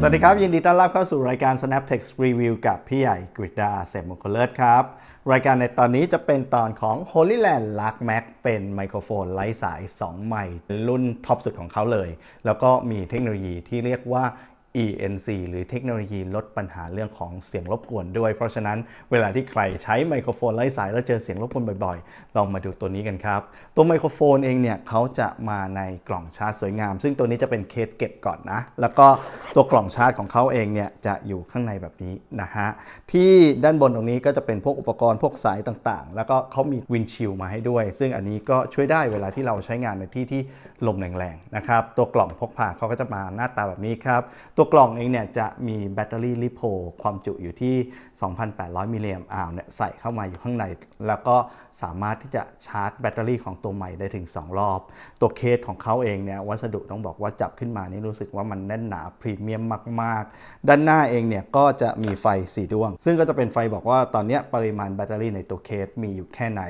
สวัสดีครับ ยินดีต้อนรับเข้าสู่รายการ Snaptext Review กับพี่ใหญ่กริดาเสมมงคลเลิศครับ รายการในตอนนี้จะเป็นตอนของ Holyland l u c k Max เป็นไมโครโฟนไร้สาย 2 ไมค์รุ่นท็อปสุดของเขาเลย แล้วก็มีเทคโนโลยีที่เรียกว่า ENC หรือเทคโนโลยีลดปัญหาเรื่องของเสียงรบกวนด้วย เพราะฉะนั้นเวลาที่ใครใช้ไมโครโฟนไร้สายแล้วเจอเสียงรบกวนบ่อยๆ ลองมาดูตัวนี้กันครับ ตัวไมโครโฟนเองเนี่ยเขาจะมาในกล่องชาร์จสวยงาม ซึ่งตัวนี้จะเป็นเคสเก็บก่อนนะ แล้วก็ตัวกล่องชาร์จของเขาเองเนี่ยจะอยู่ข้างในแบบนี้นะฮะ ที่ด้านบนตรงนี้ก็จะเป็นพวกอุปกรณ์พวกสายต่างๆ แล้วก็เขามีวินชิลมาให้ด้วย ซึ่งอันนี้ก็ช่วยได้เวลาที่เราใช้งานในที่ที่ลมแรงๆนะครับ ตัวกล่องพกพาเขาก็จะมาหน้าตาแบบนี้ครับตัวกล่องเองเนี่ยจะมีแบตเตอรี่ลิโพความจุอยู่ที่ 2,800 มิลลิแอมป์อเนี่ยใส่เข้ามาอยู่ข้างใน แล้วก็สามารถที่จะชาร์จแบตเตอรี่ของตัวใหม่ได้ถึง 2 รอบ ตัวเคสของเขาเองเนี่ยวัสดุต้องบอกว่าจับขึ้นมานี่รู้สึกว่ามันแน่นหนาพรีเมียมมาก ๆ ด้านหน้าเองเนี่ยก็จะมีไฟ4ดวง ซึ่งก็จะเป็นไฟบอกว่าตอนนี้ปริมาณแบตเตอรี่ในตัวเคสมีอยู่แค่ไหน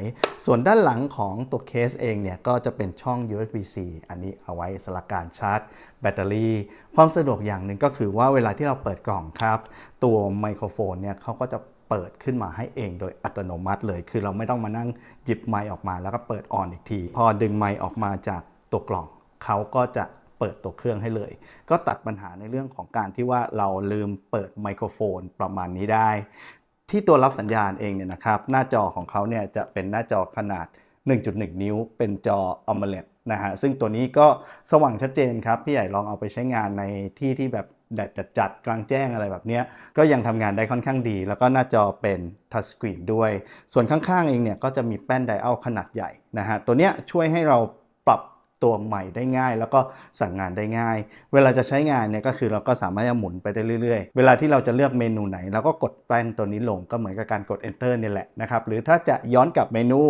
ส่วนด้านหลังของตัวเคสเองเนี่ยก็จะเป็นช่อง USB-C อันนี้เอาไว้สำหรับการชาร์จแบตเตอรี่ ความสะดวกอย่างหนึ่งก็คือว่าเวลาที่เราเปิดกล่องครับ ตัวไมโครโฟนเนี่ยเขาก็จะเปิดขึ้นมาให้เองโดยอัตโนมัติเลย คือเราไม่ต้องมานั่งหยิบไมค์ออกมาแล้วก็เปิดออนอีกที พอดึงไมค์ออกมาจากตัวกล่องเขาก็จะเปิดตัวเครื่องให้เลย ก็ตัดปัญหาในเรื่องของการที่ว่าเราลืมเปิดไมโครโฟนประมาณนี้ได้ ที่ตัวรับสัญญาณเองเนี่ยนะครับ หน้าจอของเขาเนี่ยจะเป็นหน้าจอขนาด 1.1 นิ้ว เป็นจอ AMOLED นะฮะซึ่งตัวนี้ก็สว่างชัดเจนครับพี่ใหญ่ลองเอาไปใช้งานในที่ที่แบบแดดจัดๆกลางแจ้งอะไรแบบเนี้ยก็ยังทำงานได้ค่อนข้างดี แล้วก็หน้าจอเป็นทัชสกรีนด้วย ส่วนข้างๆเองเนี่ยก็จะมีแป้นไดอัลขนาดใหญ่นะฮะตัวเนี้ยช่วยให้เราปรับตัวใหม่ได้ง่าย แล้วก็สั่งงานได้ง่าย เวลาจะใช้งานเนี่ยก็คือเราก็สามารถจะหมุนไปได้เรื่อยๆ เวลาที่เราจะเลือกเมนูไหนเราก็กดแป้นตัวนี้ลงก็เหมือนกับการกด enter นี่แหละนะครับหรือถ้าจะย้อนกลับเมนู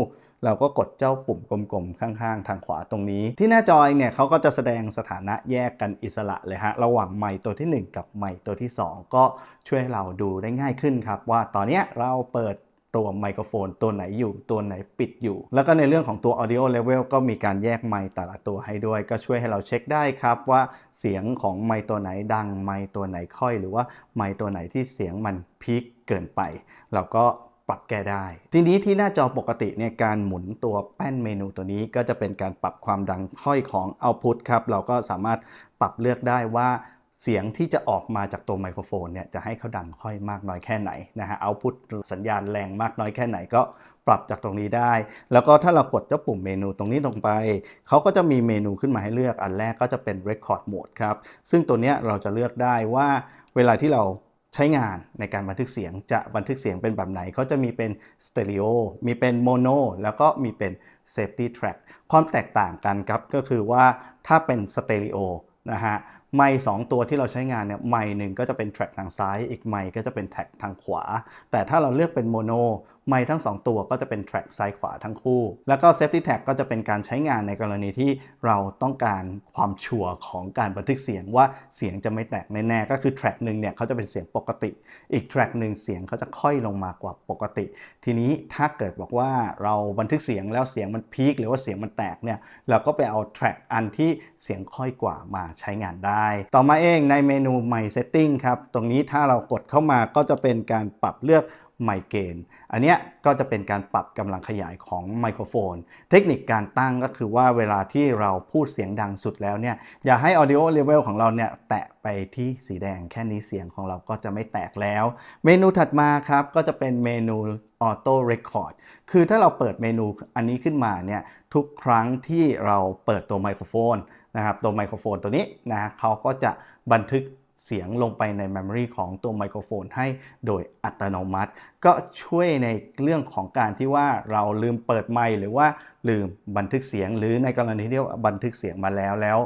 เราก็กดเจ้าปุ่มกลมๆ ข้างๆ ทางขวาตรงนี้ ที่หน้าจอเนี่ยเขาก็จะแสดงสถานะแยกกันอิสระเลยฮะ ระหว่างไมค์ตัวทีหนึ่1 กับไมค์ตัวที่ 2 ก็ช่วยให้เราดูได้ง่ายขึ้นครับ ว่าตอนนี้เราเปิดตัวไมโครโฟนตัวไหนอยู่ตัวไหนปิดอยู่ แล้วก็ในเรื่องของตัว audio level ก็มีการแยกไมค์แต่ละตัวให้ด้วย ก็ช่วยให้เราเช็คได้ครับว่าเสียงของไมค์ตัวไหนดังไมค์ตัวไหนค่อย หรือว่าไมค์ตัวไหนที่เสียงมันพีคเกินไป เราก็ ปรับแก้ได้ ทีนี้ที่หน้าจอปกติเนี่ยการหมุนตัวแป้นเมนูตัวนี้ก็จะเป็นการปรับความดังค่อยของ Output ครับ เราก็สามารถปรับเลือกได้ว่าเสียงที่จะออกมาจากตัวไมโครโฟนเนี่ยจะให้เขาดังค่อยมากน้อยแค่ไหนนะฮะ Output สัญญาณแรงมากน้อยแค่ไหนก็ปรับจากตรงนี้ได้ แล้วก็ถ้าเรากดเจ้าปุ่มเมนูตรงนี้ลงไป เขาก็จะมีเมนูขึ้นมาให้เลือกอันแรกก็จะเป็น Record Mode ครับ ซึ่งตัวเนี้ยเราจะเลือกได้ว่าเวลาที่เรา ใช้งานในการบันทึกเสียงจะบันทึกเสียงเป็นแบบไหนเขาจะมีเป็นสเตอริโอมีเป็นโมโนแล้วก็มีเป็นเซฟตี้แทร็กความแตกต่างกันครับ ก็คือว่าถ้าเป็นสเตอริโอนะฮะไม้สองตัวที่เราใช้งานเนี่ยไม้หนึ่งก็จะเป็นแทร็กทางซ้าย อีกไม้ก็จะเป็นแทร็กทางขวา แต่ถ้าเราเลือกเป็นโมโน ไมค์ทั้ง 2 ตัวก็จะเป็นแทร็กซ้ายขวาทั้งคู่ แล้วก็ Safety Tag ก็จะเป็นการใช้งานในกรณีที่เราต้องการความชัวร์ของการบันทึกเสียงว่าเสียงจะไม่แตกแน่ๆก็คือแทร็กหนึ่งเนี่ยเขาจะเป็นเสียงปกติ อีกแทร็กหนึ่งเสียงเขาจะค่อยลงมากว่าปกติ ทีนี้ถ้าเกิดบอกว่าเราบันทึกเสียงแล้วเสียงมันพีคหรือว่าเสียงมันแตกเนี่ยเราก็ไปเอาแทร็กอันที่เสียงค่อยกว่ามาใช้งานได้ ต่อมาเองในเมนูใหม่ Setting ครับตรงนี้ถ้าเรากดเข้ามาก็จะเป็นการปรับเลือก ไมเกนอันเนี้ยก็จะเป็นการปรับกำลังขยายของไมโครโฟน เทคนิคการตั้งก็คือว่าเวลาที่เราพูดเสียงดังสุดแล้วเนี่ยอย่าให้ audio level ของเราเนี่ยแตะไปที่สีแดงแค่นี้เสียงของเราก็จะไม่แตกแล้ว เมนูถัดมาครับก็จะเป็นเมนู Auto Record คือถ้าเราเปิดเมนูอันนี้ขึ้นมาเนี่ยทุกครั้งที่เราเปิดตัวไมโครโฟนนะครับตัวไมโครโฟนตัวนี้นะเขาก็จะบันทึก เสียงลงไปใน Memory ของตัวไมโครโฟนให้โดยอัตโนมัติ ก็ช่วยในเรื่องของการที่ว่าเราลืมเปิดไมค์หรือว่าลืมบันทึกเสียง หรือในกรณีที่ว่าบันทึกเสียงมาแล้วแล้ว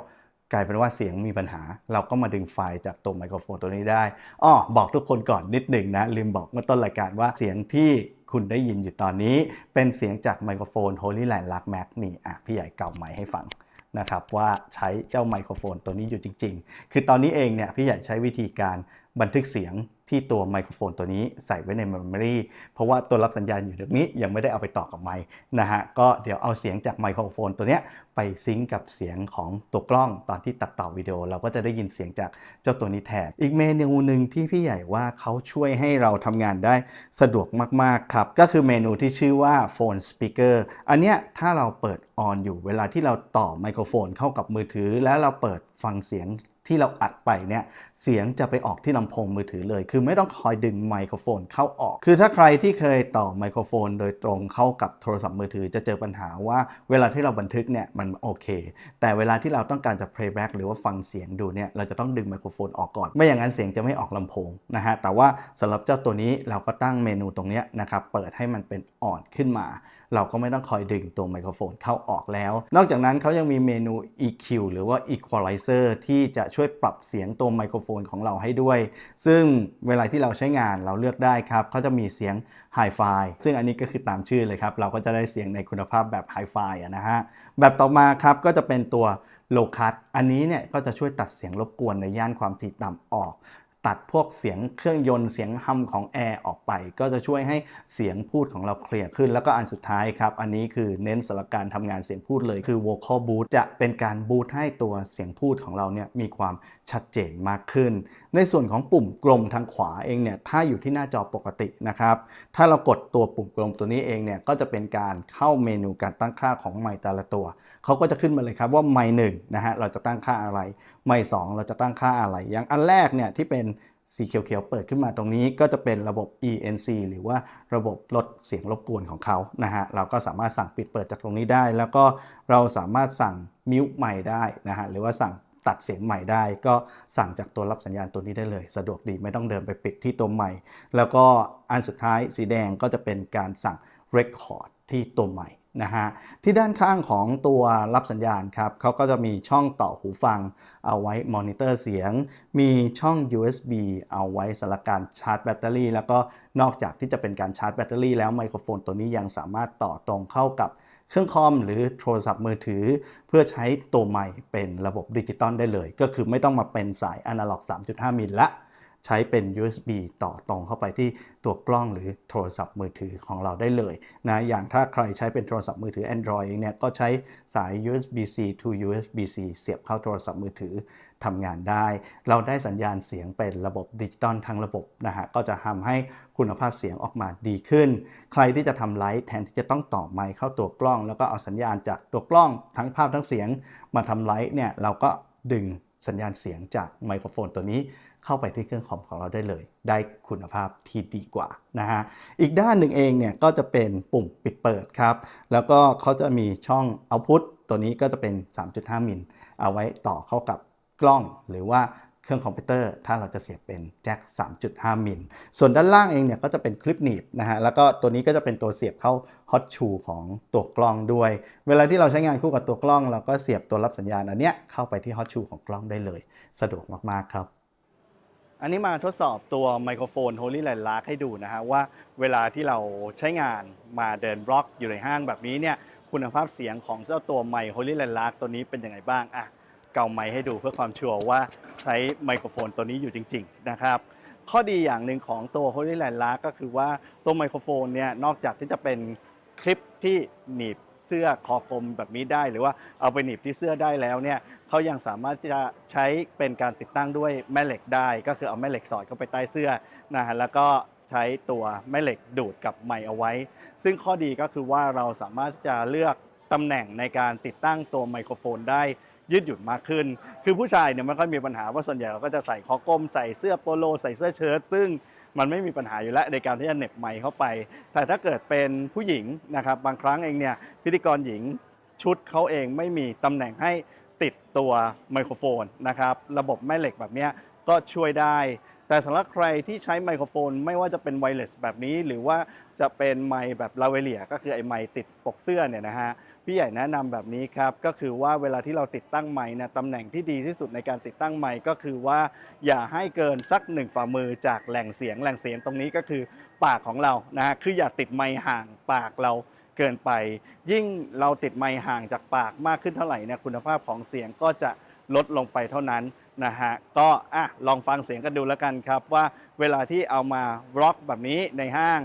กลายเป็นว่าเสียงมีปัญหา เราก็มาดึงไฟล์จากตัวไมโครโฟนตัวนี้ได้อ้อบอกทุกคนก่อนนิดหนึ่งนะ ลืมบอกเมื่อต้นรายการว่าเสียงที่คุณได้ยินอยู่ตอนนี้ เป็นเสียงจากไมโครโฟน Holyland Lark Max นี่อะพี่ใหญ่เก่าใหม่ให้ฟัง นะครับว่าใช้เจ้าไมโครโฟนตัวนี้อยู่จริง ๆ คือตอนนี้เองเนี่ยพี่ใหญ่ใช้วิธีการบันทึกเสียง ที่ตัวไมโครโฟนตัวนี้ใส่ไว้ในเมมโมรีเพราะว่าตัวรับสัญญาณอยู่ตรงนี้ยังไม่ได้เอาไปต่อกับไมค์นะฮะก็เดี๋ยวเอาเสียงจากไมโครโฟนตัวเนี้ยไปซิงก์กับเสียงของตัวกล้องตอนที่ตัดต่อวิดีโอ เราก็จะได้ยินเสียงจากเจ้าตัวนี้แทน อีกเมนูหนึ่งที่พี่ใหญ่ว่าเขาช่วยให้เราทำงานได้สะดวกมาก ๆ ครับ ก็คือเมนูที่ชื่อว่า Phone Speaker อันเนี้ยถ้าเราเปิดออนอยู่เวลาที่เราต่อไมโครโฟนเข้ากับมือถือ แล้วเราเปิดฟังเสียง ที่เราอัดไปเนี่ยเสียงจะไปออกที่ลำโพงมือถือเลย คือไม่ต้องคอยดึงไมโครโฟนเข้าออก คือถ้าใครที่เคยต่อไมโครโฟน โดยตรงเข้ากับโทรศัพท์มือถือจะเจอปัญหาว่าเวลาที่เราบันทึกเนี่ยมันโอเค แต่เวลาที่เราต้องการจะ playback หรือว่าฟังเสียงดูเนี่ยเราจะต้องดึงไมโครโฟนออกก่อน ไม่อย่างนั้นเสียงจะไม่ออกลำโพงนะฮะแต่ว่าสำหรับเจ้าตัวนี้เราก็ตั้งเมนูตรงนี้นะครับเปิดให้มันเป็นออนขึ้นมา เราก็ไม่ต้องคอยดึงตัวไมโครโฟนเข้าออกแล้ว นอกจากนั้นเขายังมีเมนู EQ หรือว่า Equalizer ที่จะช่วยปรับเสียงตัวไมโครโฟนของเราให้ด้วย ซึ่งเวลาที่เราใช้งานเราเลือกได้ครับเขาจะมีเสียง Hi-Fi ซึ่งอันนี้ก็คือตามชื่อเลยครับ เราก็จะได้เสียงในคุณภาพแบบ Hi-Fi นะฮะ แบบต่อมาครับก็จะเป็นตัว Low Cut อันนี้เนี่ยก็จะช่วยตัดเสียงรบกวนในย่านความถี่ต่ำออก ตัดพวกเสียงเครื่องยนต์เสียงฮัมของแอร์ออกไป ก็จะช่วยให้เสียงพูดของเราเคลียร์ขึ้น แล้วก็อันสุดท้ายครับ อันนี้คือเน้นสำหรับการทำงานเสียงพูดเลยคือ vocal boost จะเป็นการบูตให้ตัวเสียงพูดของเราเนี่ยมีความชัดเจนมากขึ้น ในส่วนของปุ่มกลมทางขวาเองเนี่ยถ้าอยู่ที่หน้าจอปกตินะครับ ถ้าเรากดตัวปุ่มกลมตัวนี้เองเนี่ยก็จะเป็นการเข้าเมนูการตั้งค่าของไมค์แต่ละตัวเขาก็จะขึ้นมาเลยครับว่าไมค์หนึ่งนะฮะเราจะตั้งค่าอะไร ไมค์สองเราจะตั้งค่าอะไร อย่างอันแรกเนี่ยที่เป็นสีเขียวๆเปิดขึ้นมาตรงนี้ก็จะเป็นระบบ ENC หรือว่าระบบลดเสียงรบกวนของเขานะฮะเราก็สามารถสั่งปิดเปิดจากตรงนี้ได้ แล้วก็เราสามารถสั่งมิวใหม่ได้นะฮะหรือว่าสั่ง ตัดเสียงใหม่ได้ ก็สั่งจากตัวรับสัญญาณตัวนี้ได้เลย สะดวกดีไม่ต้องเดินไปปิดที่ตัวใหม่ แล้วก็อันสุดท้ายสีแดงก็จะเป็นการสั่ง Record ที่ตัวใหม่นะฮะที่ด้านข้างของตัวรับสัญญาณครับเขาก็จะมีช่องต่อหูฟัง เอาไว้มอนิเตอร์เสียง มีช่อง USB เอาไว้สำหรับการชาร์จแบตเตอรี่ แล้วก็นอกจากที่จะเป็นการชาร์จแบตเตอรี่แล้วไมโครโฟนตัวนี้ยังสามารถต่อตรงเข้ากับ เครื่องคอมหรือโทรศัพท์มือถือ เพื่อใช้ตัวใหม่เป็นระบบดิจิตอลได้เลย ก็คือไม่ต้องมาเป็นสายอนาล็อก 3.5 มิลละใช้เป็น USB ต่อตรงเข้าไปที่ตัวกล้องหรือโทรศัพท์มือถือของเราได้เลยนะอย่างถ้าใครใช้เป็นโทรศัพท์มือถือ Android เองเนี่ยก็ใช้สาย USB-C to USB-C เสียบเข้าโทรศัพท์มือถือ ทำงานได้ เราได้สัญญาณเสียงเป็นระบบดิจิตอลทั้งระบบนะฮะก็จะทำให้คุณภาพเสียงออกมาดีขึ้น ใครที่จะทำไลฟ์แทนที่จะต้องต่อไมค์เข้าตัวกล้อง แล้วก็เอาสัญญาณจากตัวกล้องทั้งภาพทั้งเสียง มาทำไลฟ์เนี่ยเราก็ดึงสัญญาณเสียงจากไมโครโฟนตัวนี้เข้าไปที่เครื่องคอมของเราได้เลย ได้คุณภาพที่ดีกว่านะฮะ อีกด้านหนึ่งเองเนี่ยก็จะเป็นปุ่มปิดเปิดครับ แล้วก็เขาจะมีช่อง Output ตัวนี้ก็จะเป็น 3.5 มิล เอาไว้ต่อเข้ากับ กล้องหรือว่าเครื่องคอมพิวเตอร์ ถ้าเราจะเสียบเป็นแจ็ค 3.5 มิล ส่วนด้านล่างเองเนี่ยก็จะเป็นคลิปหนีบนะฮะ แล้วก็ตัวนี้ก็จะเป็นตัวเสียบเข้าฮอตชูของตัวกล้องด้วย เวลาที่เราใช้งานคู่กับตัวกล้อง เราก็เสียบตัวรับสัญญาณอันเนี้ยเข้าไปที่ฮอตชูของกล้องได้เลย สะดวกมากๆครับอันนี้มาทดสอบตัวไมโครโฟน Holy Land Lark ให้ดูนะฮะว่าเวลาที่เราใช้งานมาเดินบล็อกอยู่ในห้างแบบนี้เนี่ยคุณภาพเสียงของเจ้าตัวไมค์ Holy Land Lark ตัวนี้เป็นยังไงบ้างอะ เกาไมค์ให้ดูเพื่อความชัวร์ว่าใช้ไมโครโฟนตัวนี้อยู่จริง ๆ นะครับ ข้อดีอย่างหนึ่งของตัว Holy Land Lark ก็คือว่าตัวไมโครโฟนเนี่ยนอกจากที่จะเป็นคลิปที่หนีบเสื้อคอกลมแบบนี้ได้ หรือว่าเอาไปหนีบที่เสื้อได้แล้วเนี่ยเขายังสามารถจะใช้เป็นการติดตั้งด้วยแม่เหล็กได้ ก็คือเอาแม่เหล็กสอดเข้าไปใต้เสื้อนะฮะแล้วก็ใช้ตัวแม่เหล็กดูดกับไมค์เอาไว้ ซึ่งข้อดีก็คือว่าเราสามารถจะเลือกตำแหน่งในการติดตั้งตัวไมโครโฟนได้ ยืดหยุ่นมากขึ้น คือผู้ชายเนี่ยไม่ค่อยมีปัญหาว่าส่วนใหญ่เราก็จะใส่คอกลมใส่เสื้อโปโล ใส่เสื้อเชิ้ตซึ่งมันไม่มีปัญหาอยู่แล้วในการที่จะเน็บไมค์เข้าไป แต่ถ้าเกิดเป็นผู้หญิงนะครับบางครั้งเองเนี่ยพิธีกรหญิงชุดเขาเองไม่มีตำแหน่งให้ติดตัวไมโครโฟนนะครับระบบแม่เหล็กแบบนี้ก็ช่วยได้ แต่สำหรับใครที่ใช้ไมโครโฟน ไม่ว่าจะเป็นไวเลสแบบนี้ หรือว่าจะเป็นไมค์แบบลาเวเลียก็คือไอไมค์ติดปกเสื้อเนี่ยนะฮะ พี่ใหญ่แนะนำแบบนี้ครับก็คือว่าเวลาที่เราติดตั้งไมค์นะตำแหน่งที่ดีที่สุดในการติดตั้งไมค์ก็คือว่าอย่าให้เกินสักหนึ่งฝ่ามือจากแหล่งเสียงแหล่งเสียงตรงนี้ก็คือปากของเรานะฮะคืออย่าติดไมค์ห่างปากเราเกินไป ยิ่งเราติดไมค์ห่างจากปากมากขึ้นเท่าไหร่เนี่ยคุณภาพของเสียงก็จะลดลงไปเท่านั้นนะฮะก็อะลองฟังเสียงกันดูแล้วกันครับว่าเวลาที่เอามาบล็อกแบบนี้ในห้าง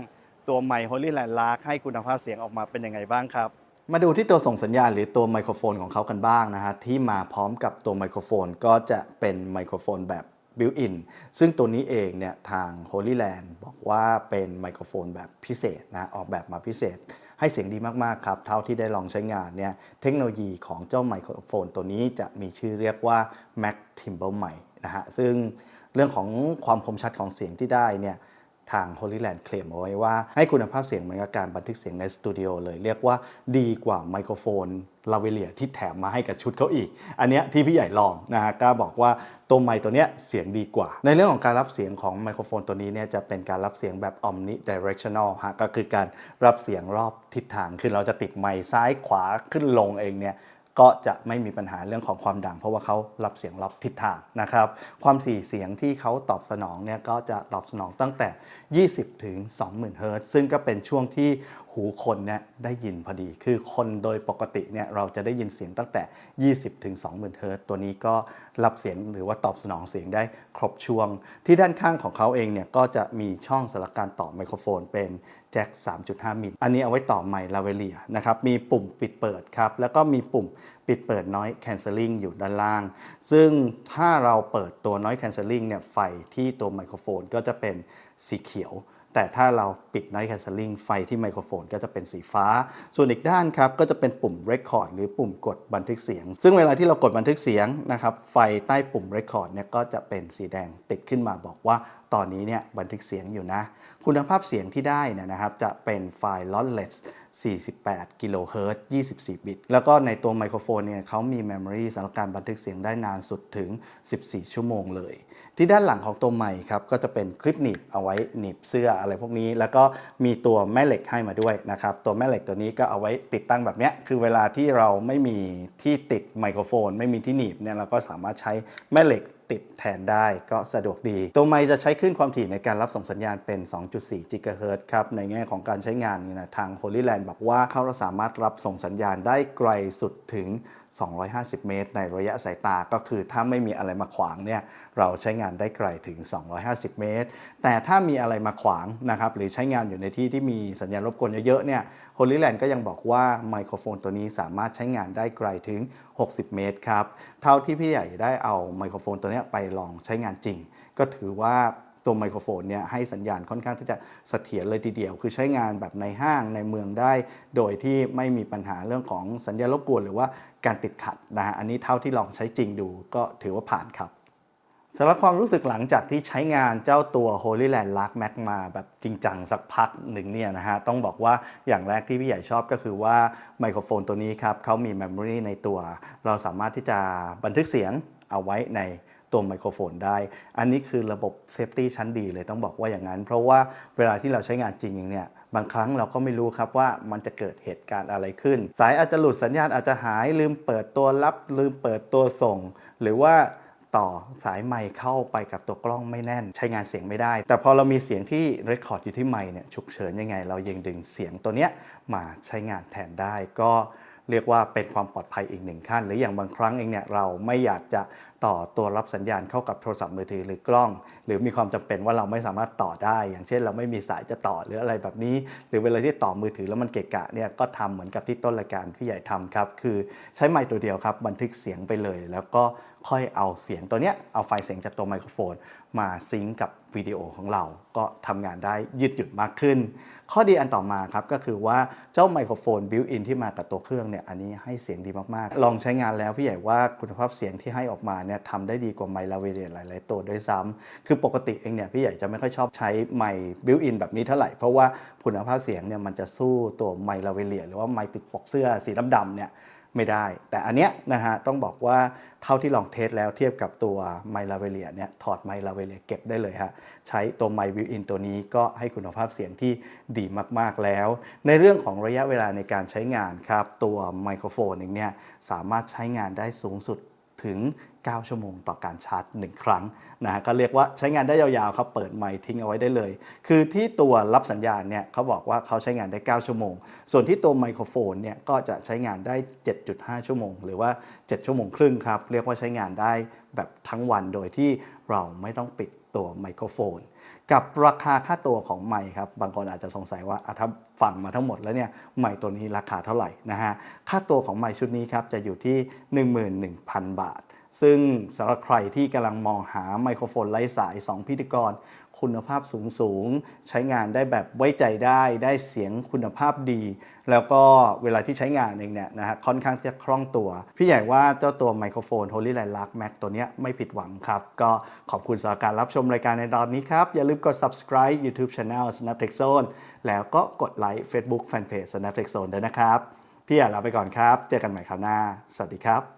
ตัวใหม่ Holy Land Lark ให้คุณภาพเสียงออกมาเป็นยังไงบ้างครับ มาดูที่ตัวส่งสัญญาณหรือตัวไมโครโฟนของเขากันบ้างนะฮะที่มาพร้อมกับตัวไมโครโฟนก็จะเป็นไมโครโฟนแบบบิวอินซึ่งตัวนี้เองเนี่ยทาง Holy Land บอกว่าเป็นไมโครโฟนแบบพิเศษนะออกแบบมาพิเศษ ให้เสียงดีมาก ๆ ครับ เท่าที่ได้ลองใช้งานเนี่ยเทคโนโลยีของเจ้าไมโครโฟนตัวนี้จะมีชื่อเรียกว่า Mac Timbre ใหม่นะฮะซึ่งเรื่องของความคมชัดของเสียงที่ได้เนี่ย ทาง Holy Land เคลมเอาไว้ว่า ให้คุณภาพเสียงเหมือนกับการบันทึกเสียงในสตูดิโอเลยเรียกว่าดีกว่าไมโครโฟนลาเวเลียที่แถมมาให้กับชุดเขาอีก อันเนี้ยที่พี่ใหญ่ลองนะฮะกล้าบอกว่าตัวไมค์ตัวเนี้ยเสียงดีกว่า ในเรื่องของการรับเสียงของไมโครโฟนตัวนี้เนี่ยจะเป็นการรับเสียงแบบ omnidirectional ฮะก็คือการรับเสียงรอบทิศทางคือเราจะติดไมค์ซ้ายขวาขึ้นลงเองเนี่ย ก็จะไม่มีปัญหาเรื่องของความดัง เพราะว่าเขารับเสียงรับทิศทางนะครับ ความถี่เสียงที่เขาตอบสนองเนี่ยก็จะตอบสนองตั้งแต่ 20 ถึง 20,000เฮิรตซ์ซึ่งก็เป็นช่วงที่หูคนเนี่ยได้ยินพอดี คือคนโดยปกติเนี่ยเราจะได้ยินเสียงตั้งแต่ 20ถึง20,000เฮิรต์ตัวนี้ก็รับเสียงหรือว่าตอบสนองเสียงได้ครบช่วง ที่ด้านข้างของเขาเองเนี่ยก็จะมีช่องสำหรับการต่อไมโครโฟนเป็นแจ็ค 3.5 มิล อันนี้เอาไว้ต่อไมค์ลาเวเลียนะครับ มีปุ่มปิดเปิดครับ แล้วก็มีปุ่มปิดเปิด noise cancelling อยู่ด้านล่าง ซึ่งถ้าเราเปิดตัว noise cancelling เนี่ย ไฟที่ตัวไมโครโฟนก็จะเป็นสีเขียว แต่ถ้าเราปิด noise cancelling ไฟที่ไมโครโฟนก็จะเป็นสีฟ้า ส่วนอีกด้านครับก็จะเป็นปุ่ม record หรือปุ่มกดบันทึกเสียง ซึ่งเวลาที่เรากดบันทึกเสียงนะครับไฟใต้ปุ่ม record เนี่ยก็จะเป็นสีแดงติดขึ้นมาบอกว่าตอนนี้เนี่ยบันทึกเสียงอยู่นะ คุณภาพเสียงที่ได้นนะครับจะเป็นไฟล์ lossless 48 กิโลเฮิรตซ์24 บิต แล้วก็ในตัวไมโครโฟนเนี่ยเขามี memory สำหรับการบันทึกเสียงได้นานสุดถึง 14 ชั่วโมงเลย ที่ด้านหลังของตัวใหม่ครับก็จะเป็นคลิปหนีบเอาไว้หนีบเสื้ออะไรพวกนี้ แล้วก็มีตัวแม่เหล็กให้มาด้วยนะครับตัวแม่เหล็กตัวนี้ก็เอาไว้ติดตั้งแบบเนี้ยคือเวลาที่เราไม่มีที่ติดไมโครโฟน ไม่มีที่หนีบเนี่ยเราก็สามารถใช้แม่เหล็ก ติดแทนได้ก็สะดวกดี ตัวไมค์จะใช้ขึ้นความถี่ในการรับส่งสัญญาณเป็น 2.4กิกะเฮิรตซ์ครับ ในแง่ของการใช้งานนี่นะทาง Holy Land บอกว่าเขาสามารถรับส่งสัญญาณได้ไกลสุดถึง 250 เมตร ในระยะสายตาก็คือถ้าไม่มีอะไรมาขวางเนี่ยเราใช้งานได้ไกลถึง 250 เมตร แต่ถ้ามีอะไรมาขวางนะครับหรือใช้งานอยู่ในที่ที่มีสัญญาณรบกวนเยอะๆเนี่ย Holy Land ก็ยังบอกว่าไมโครโฟนตัวนี้สามารถใช้งานได้ไกลถึง 60 เมตรครับ เท่าที่พี่ใหญ่ได้เอาไมโครโฟนตัวนี้ไปลองใช้งานจริง ก็ถือว่าตัวไมโครโฟนเนี่ยให้สัญญาณค่อนข้างที่จะเสถียรเลยทีเดียว คือใช้งานแบบในห้างในเมืองได้ โดยที่ไม่มีปัญหาเรื่องของสัญญาณรบกวน หรือว่าการติดขัดนะฮะ อันนี้เท่าที่ลองใช้จริงดูก็ถือว่าผ่านครับ สำหรับความรู้สึกหลังจากที่ใช้งานเจ้าตัว Holy Land Lark Max มาแบบจริงจังสักพักหนึ่งเนี่ยนะฮะ ต้องบอกว่าอย่างแรกที่พี่ใหญ่ชอบก็คือว่าไมโครโฟนตัวนี้ครับเขามี Memory ในตัว เราสามารถที่จะบันทึกเสียงเอาไว้ในตัวไมโครโฟนได้ อันนี้คือระบบเซฟตี้ชั้นดีเลยต้องบอกว่าอย่างนั้น เพราะว่าเวลาที่เราใช้งานจริงอย่างเนี่ย บางครั้งเราก็ไม่รู้ครับว่ามันจะเกิดเหตุการณ์อะไรขึ้น สายอาจจะหลุดสัญญาณอาจจะหายลืมเปิดตัวรับลืมเปิดตัวส่ง หรือว่า ต่อสายไมค์เข้าไปกับตัวกล้องไม่แน่น ใช้งานเสียงไม่ได้ แต่พอเรามีเสียงที่เรคคอร์ดอยู่ที่ไมค์เนี่ยฉุกเฉินยังไง เรายังดึงเสียงตัวเนี้ยมาใช้งานแทนได้ก็เรียกว่าเป็นความปลอดภัยอีกหนึ่งขั้น หรืออย่างบางครั้งเองเนี่ยเราไม่อยากจะ ต่อตัวรับสัญญาณเข้ากับโทรศัพท์มือถือหรือกล้อง หรือมีความจำเป็นว่าเราไม่สามารถต่อได้ อย่างเช่น เราไม่มีสายจะต่อหรืออะไรแบบนี้ หรือเวลาที่ต่อมือถือแล้วมันเกะกะเนี่ยก็ทำเหมือนกับที่ต้นรายการพี่ใหญ่ทำครับ คือใช้ไมค์ตัวเดียวครับ บันทึกเสียงไปเลย แล้วก็ค่อยเอาเสียงตัวเนี้ยเอาไฟล์เสียงจากตัวไมโครโฟน มาซิงก์กับวิดีโอของเรา ก็ทำงานได้ยืดหยุ่นมากขึ้น ข้อดีอันต่อมาครับก็คือว่าเจ้าไมโครโฟนบิวอินที่มากับตัวเครื่องเนี่ยอันนี้ให้เสียงดีมากๆ ลองใช้งานแล้วพี่ใหญ่ว่าคุณภาพเสียงที่ให้ออกมาเนี่ยทำได้ดีกว่าไมค์ลาเวเรียหลาย ๆ ตัวด้วยซ้ำคือปกติเองเนี่ยพี่ใหญ่จะไม่ค่อยชอบใช้ไมค์บิวอินแบบนี้เท่าไหร่ เพราะว่าคุณภาพเสียงเนี่ยมันจะสู้ตัวไมค์ลาเวเรียหรือว่าไมค์ติดปกเสื้อสีดำๆเนี่ยไม่ได้ แต่อันเนี้ยนะฮะต้องบอกว่าเท่าที่ลองเทสแล้วเทียบกับตัวไมลาเวเลียเนี่ยถอดไมลาเวเลียเก็บได้เลยฮะใช้ตัวไมวิวอินตัวนี้ก็ให้คุณภาพเสียงที่ดีมากๆแล้ว ในเรื่องของระยะเวลาในการใช้งานครับ ตัวไมโครโฟนเองเนี่ยสามารถใช้งานได้สูงสุดถึง 9 ชั่วโมงต่อการชาร์จ 1 ครั้งนะฮะก็เรียกว่าใช้งานได้ยาวๆครับเปิดไมค์ทิ้งเอาไว้ได้เลย คือที่ตัวรับสัญญาณเนี่ยเขาบอกว่าเขาใช้งานได้ 9 ชั่วโมง ส่วนที่ตัวไมโครโฟนเนี่ยก็จะใช้งานได้ 7.5 ชั่วโมง หรือว่า 7 ชั่วโมงครึ่งครับ เรียกว่าใช้งานได้แบบทั้งวันโดยที่เราไม่ต้องปิดตัวไมโครโฟน กับราคาค่าตัวของไมค์ครับ บางคนอาจจะสงสัยว่าอะถ้าฟังมาทั้งหมดแล้วเนี่ยไมค์ตัวนี้ราคาเท่าไหร่นะฮะค่าตัวของไมค์ชุดนี้ครับจะอยู่ที่ 11,000 บาท ซึ่งสำหรับใครที่กำลังมองหาไมโครโฟนไร้สาย 2 พิธีกร คุณภาพสูงสูง ใช้งานได้แบบไว้ใจได้ได้เสียงคุณภาพดี แล้วก็เวลาที่ใช้งานเองเนี่ยนะฮะค่อนข้างที่จะคล่องตัว พี่ใหญ่ว่าเจ้าตัวไมโครโฟน Holy l i l a c Max ตัวเนี้ยไม่ผิดหวังครับ ก็ขอบคุณสำหรับการรับชมรายการในตอนนี้ครับ อย่าลืมกด subscribe YouTube Channel Snaptech Zone แล้วก็กดไลค์ Facebook Fanpage Snaptech Zone ด้วยนะครับ พี่ใหญ่ลาไปก่อนครับ เจอกันใหม่คราวหน้า สวัสดีครับ